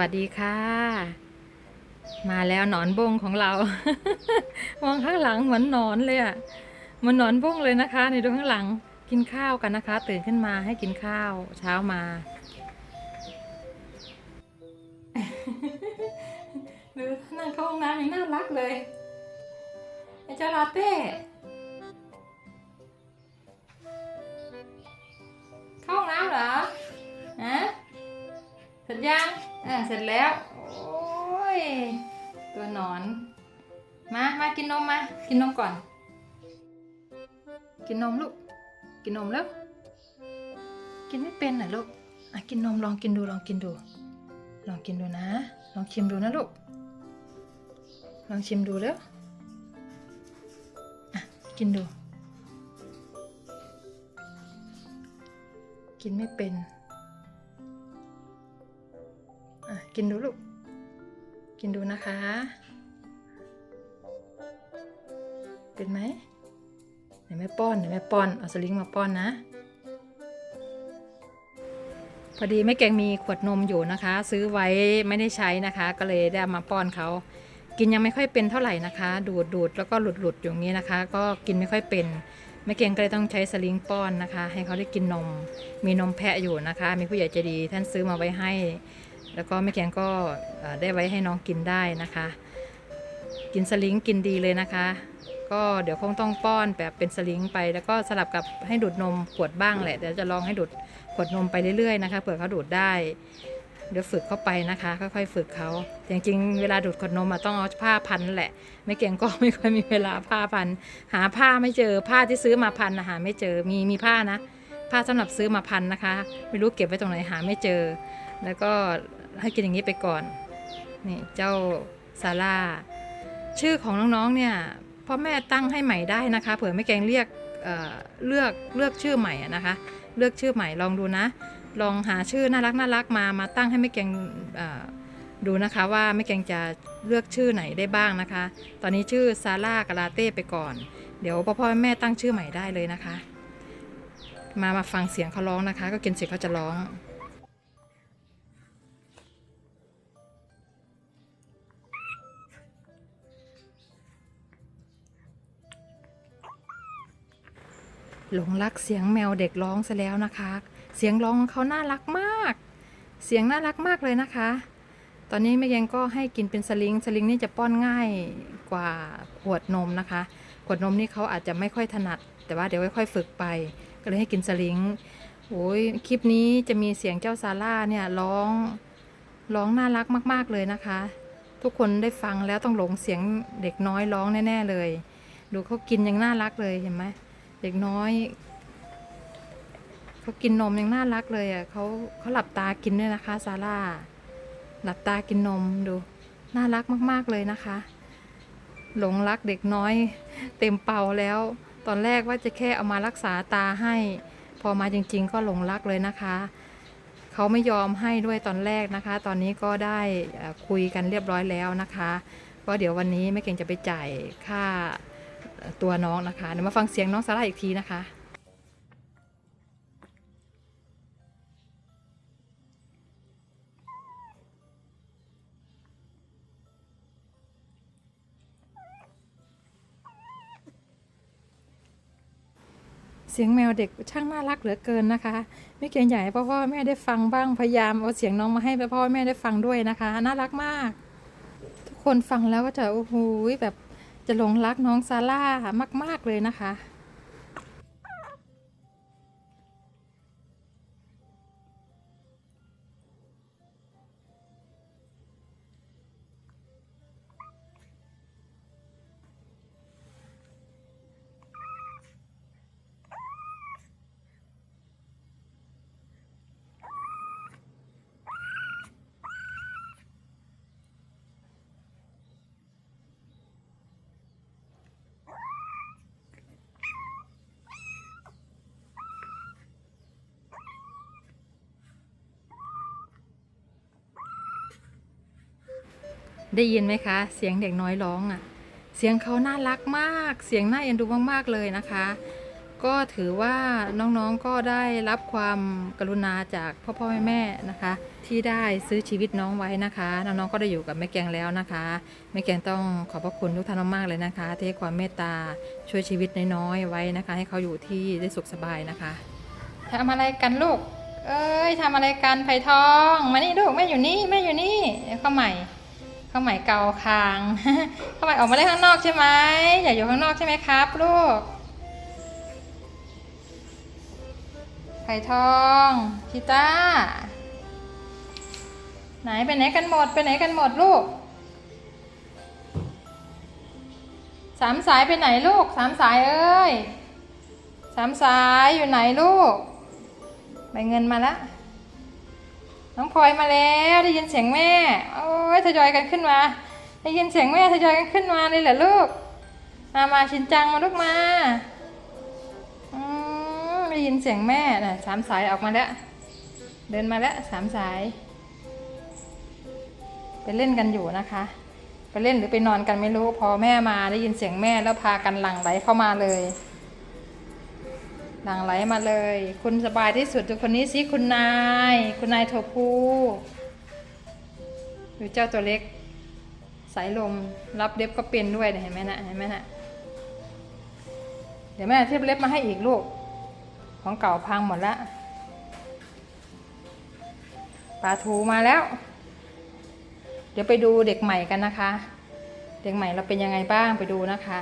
วัสดีค่ะ มาแล้วหนอนบงของเรา มองข้างหลังเหมือนหนอนเลยอะเหมือนหนอนบงเลยนะคะในดูข้างหลังกินข้าวกันนะคะ ตื่นขึ้นมาให้กินข้าวเช้ามาดูนั่งเข้าห้องน้ำยังน่ารักเลยไอ้เจ้าลาเต้เข้าห้องน้ำเหรอฮะเสร็จยัง อ่าเสร็จแล้ว โอ้ย ตัวหนอน มา มากินนมมา กินนมก่อน กินนมลูก กินนมแล้ว กินไม่เป็นเหรอลูก อะกินนมลองกินดูลองกินดู ลองกินดูนะ ลองชิมดูนะลูก ลองชิมดูแล้ว อะกินดู กินไม่เป็น กินดูลูก กินดูนะคะ เป็นไหมไหนแม่ป้อนไหนแม่ป้อน เอาสลิงมาป้อนนะ พอดีแม่แกงมีขวดนมอยู่นะคะ ซื้อไว้ไม่ได้ใช้นะคะ ก็เลยได้เอามาป้อนเขากินยังไม่ค่อยเป็นเท่าไหร่นะคะ ดูดดูดแล้วก็หลุดหลุดอย่างนี้นะคะ ก็กินไม่ค่อยเป็นแม่เกงก็เลยต้องใช้สลิงป้อนนะคะ ให้เขาได้กินนม มีนมแพะอยู่นะคะ มีผู้ใหญ่ใจดีท่านซื้อมาไว้ให้ แล้วก็แม่แกงก็ได้ไว้ให้น้องกินได้นะคะ กินสลิงกินดีเลยนะคะ ก็เดี๋ยวคงต้องป้อนแบบเป็นสลิงไปแล้วก็สลับกับให้ดูดนมขวดบ้างแหละเดี๋ยวจะลองให้ดูดขวดนมไปเรื่อยๆนะคะเผื่อเขาดูดได้เดี๋ยวฝึกเข้าไปนะคะ ค่อยๆฝึกเขาจริงๆ เวลาดูดขวดนมต้องเอาผ้าพันแหละ ไม่เก่งก็ไม่ค่อยมีเวลาผ้าพัน หาผ้าไม่เจอผ้าที่ซื้อมาพันหาไม่เจอมีมีผ้านะ ผ้าสำหรับซื้อมาพันนะคะ ไม่รู้เก็บไว้ตรงไหนหาไม่เจอ แล้วก็ ให้กินอย่างนี้ไปก่อนนี่เจ้าซาร่าชื่อของน้องๆเนี่ยพ่อแม่ตั้งให้ใหม่ได้นะคะ เผื่อไม่แกงเรียกเเลือกเลือกชื่อใหม่นะคะ เลือกชื่อใหม่ลองดูนะ ลองหาชื่อน่ารักน่ารักมามาตั้งให้แม่แกงเอ่อดูนะคะว่าแม่แกงจะเลือกชื่อไหนได้บ้างนะคะ ตอนนี้ชื่อซาร่ากาลาเต้ไปก่อน เดี๋ยวพ่อพ่อแม่ตั้งชื่อใหม่ได้เลยนะคะ มามาฟังเสียงเขาร้องนะคะ ก็กินเสร็จเขาจะร้อง หลงรักเสียงแมวเด็กร้องซะแล้วนะคะ เสียงร้องของเขาน่ารักมาก เสียงน่ารักมากเลยนะคะ ตอนนี้แม่ยังก็ให้กินเป็นสลิง สลิงนี่จะป้อนง่ายกว่าขวดนมนะคะ ขวดนมนี่เขาอาจจะไม่ค่อยถนัด แต่ว่าเดี๋ยวค่อยๆฝึกไป ก็เลยให้กินสลิง โอ้ยคลิปนี้จะมีเสียงเจ้าซาร่าเนี่ยร้อง ร้องน่ารักมาก ๆเลยนะคะ ทุกคนได้ฟังแล้วต้องหลงเสียงเด็กน้อยร้องแน่ๆเลย ดูเขากินยังน่ารักเลยเห็นไหม เด็กน้อยเขากินนมยังน่ารักเลยอะเขาเขาหลับตากินด้วยนะคะซาร่าหลับตากินนมดู น่ารักมาก ๆ เลยนะคะ หลงรักเด็กน้อย เต็มเป่าแล้ว ตอนแรกว่าจะแค่เอามารักษาตาให้ พอมาจริง ๆ ก็หลงรักเลยนะคะเขาไม่ยอมให้ด้วยตอนแรกนะคะ ตอนนี้ก็ได้คุยกันเรียบร้อยแล้วนะคะ ก็เดี๋ยววันนี้แม่เก่งจะไปจ่ายค่า ตัวน้องนะคะเดี๋ยวมาฟังเสียงน้องซาร่าอีกทีนะคะเสียงแมวเด็กช่างน่ารักเหลือเกินนะคะไม่เกรงใหญ่พ่อพ่อแม่ได้ฟังบ้างพยายามเอาเสียงน้องมาให้พ่อแม่ได้ฟังด้วยนะคะ น่ารักมาก ทุกคนฟังแล้วก็จะโอ้โหแบบ จะหลงรักน้องซาร่ามาก ๆ เลยนะคะ ได้ยินไหมคะ เสียงเด็กน้อยร้องอะ่ะ เสียงเขาน่ารักมาก เสียงน่าเอ็นดูมากๆเลยนะคะ ก็ถือว่าน้องๆก็ได้รับความกรุณาจากพ่อพ่อแม่แม่นะคะ ที่ได้ซื้อชีวิตน้องไว้นะคะ น้องๆก็ได้อยู่กับแม่แกงแล้วนะคะ แม่แกงต้องขอบพระคุณทุกท่านมากๆเลยนะคะ ที่ให้ความเมตตาช่วยชีวิตน้อยๆไว้นะคะ ให้เขาอยู่ที่ได้สุขสบายนะคะทำอะไรกันลูก เอ้ยทำอะไรกันไผ่ทอง มานี่ลูกแม่อยู่นี่แม่อยู่นี่เข้าใหม่ ข้าใหม่เกาคางเข้าใหม่ออกมาเล่นข้างนอกใช่ไหมอย่าอยู่ข้างนอกใช่ไหมครับลูกไผ่ทองชิต้า ไหนไปไหนกันหมดไปไหนกันหมดลูกสามสายไปไหนลูกสามสายเอ้ยสามสายอยู่ไหนลูกใบเงินมาแล้ว น้องพลอยมาแล้วได้ยินเสียงแม่ โอ้ยทยอยกันขึ้นมา ได้ยินเสียงแม่ทยอยกันขึ้นมาเลยเหรอลูก มามาชินจังมาลูกมาอืมได้ยินเสียงแม่น่ะสามสายออกมาแล้ว เดินมาแล้วสามสาย ไปเล่นกันอยู่นะคะ ไปเล่นหรือไปนอนกันไม่รู้ พอแม่มาได้ยินเสียงแม่แล้วพากันหลั่งไหลเข้ามาเลย หลังไหลมาเลย คุณสบายที่สุดทุกคนนี้สิคุณนาย คุณนายโทพูดูเจ้าตัวเล็ก สายลมรับเล็บก็เป็นด้วยเห็นไหมนะเห็นไหมนะเดี๋ยวแม่เทียบเล็บมาให้อีกลูก ของเก่าพังหมดล้วปลาทูมาแล้ว เดี๋ยวไปดูเด็กใหม่กันนะคะ เด็กใหม่เราเป็นยังไงบ้างไปดูนะคะ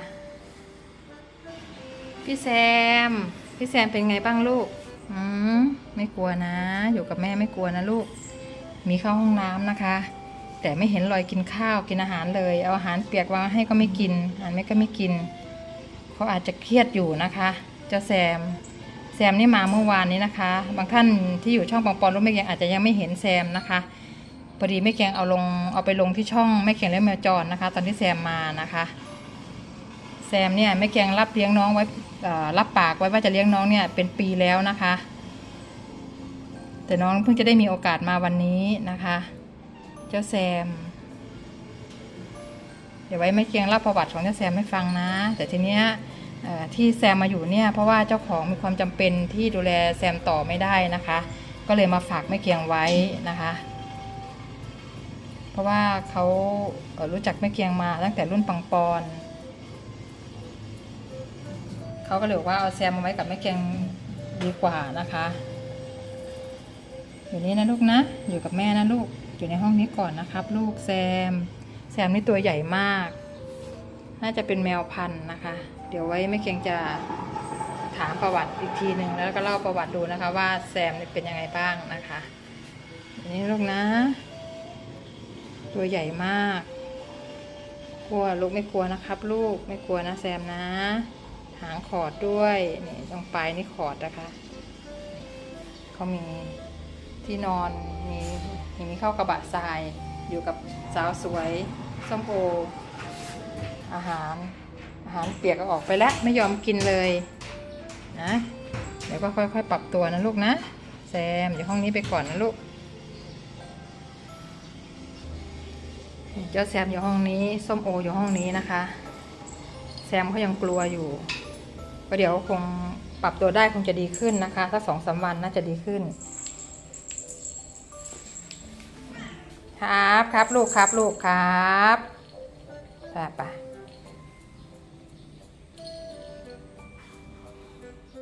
พี่แซม พี่แซมเป็นไงบ้างลูก อืมไม่กลัวนะ อยู่กับแม่ไม่กลัวนะลูก มีเข้าห้องน้ำนะคะ แต่ไม่เห็นรอยกินข้าวกินอาหารเลย เอาอาหารเปียกวางให้ก็ไม่กินอาหารไม่ก็ไม่กิน เขาอาจจะเครียดอยู่นะคะ เจ้าแซม แซมนี่มาเมื่อวานนี้นะคะ บางท่านที่อยู่ช่องปังปอนรู้ไม่ยังอาจจะยังไม่เห็นแซมนะคะพอดีแม่แกงเอาลงเอาไปลงที่ช่องแม่แกงและแมวจรนะคะ ตอนที่แซมมานะคะ แซมเนี่ยแม่แกงรับเลี้ยงน้องไว้รับปากไว้ว่าจะเลี้ยงน้องเนี่ยเป็นปีแล้วนะคะ แต่น้องเพิ่งจะได้มีโอกาสมาวันนี้นะคะ เจ้าแซม เดี๋ยวไว้แม่แกงเล่าประวัติของเจ้าแซมให้ฟังนะ แต่ทีเนี้ยที่แซมมาอยู่เนี่ยเพราะว่าเจ้าของมีความจำเป็นที่ดูแลแซมต่อไม่ได้นะคะ ก็เลยมาฝากแม่เกียงไว้นะคะ เพราะว่าเขารู้จักแม่เกียงมาตั้งแต่รุ่นปังปอน เขาก็เลยบอกว่าเอาแซมมาไว้กับแม่เกียงดีกว่านะคะ อยู่นี่นะลูกนะ อยู่กับแม่นะลูก อยู่ในห้องนี้ก่อนนะครับ ลูกแซม แซมนี่ตัวใหญ่มาก น่าจะเป็นแมวพันธุ์นะคะ เดี๋ยวไว้แม่เกียงจะถามประวัติอีกทีหนึ่งแล้วก็เล่าประวัติดูนะคะ ว่าแซมเป็นยังไงบ้างนะคะอันนี้ลูกนะ ตัวใหญ่มาก กลัวลูกไม่กลัวนะครับ ลูกไม่กลัวนะแซมนะ หางขอดด้วยนี่ตรงปลายนี่ขอดนะคะเขามีที่นอนมีมีเข้ากระบะทรายอยู่กับสาวสวยส้มโอ อาหารอาหารเปียกเอาออกไปแล้วไม่ยอมกินเลยนะเดี๋ยวก็ค่อยๆ ปรับตัวนะลูกนะ แซมอยู่ห้องนี้ไปก่อนนะลูกเจ้าแซมอยู่ห้องนี้ส้มโออยู่ห้องนี้นะคะ แซมเขายังกลัวอยู่ ประเดี๋ยวคงปรับตัวได้คงจะดีขึ้นนะคะ ถ้าสองสามวันน่าจะดีขึ้น ครับครับลูกครับลูกครับไปไป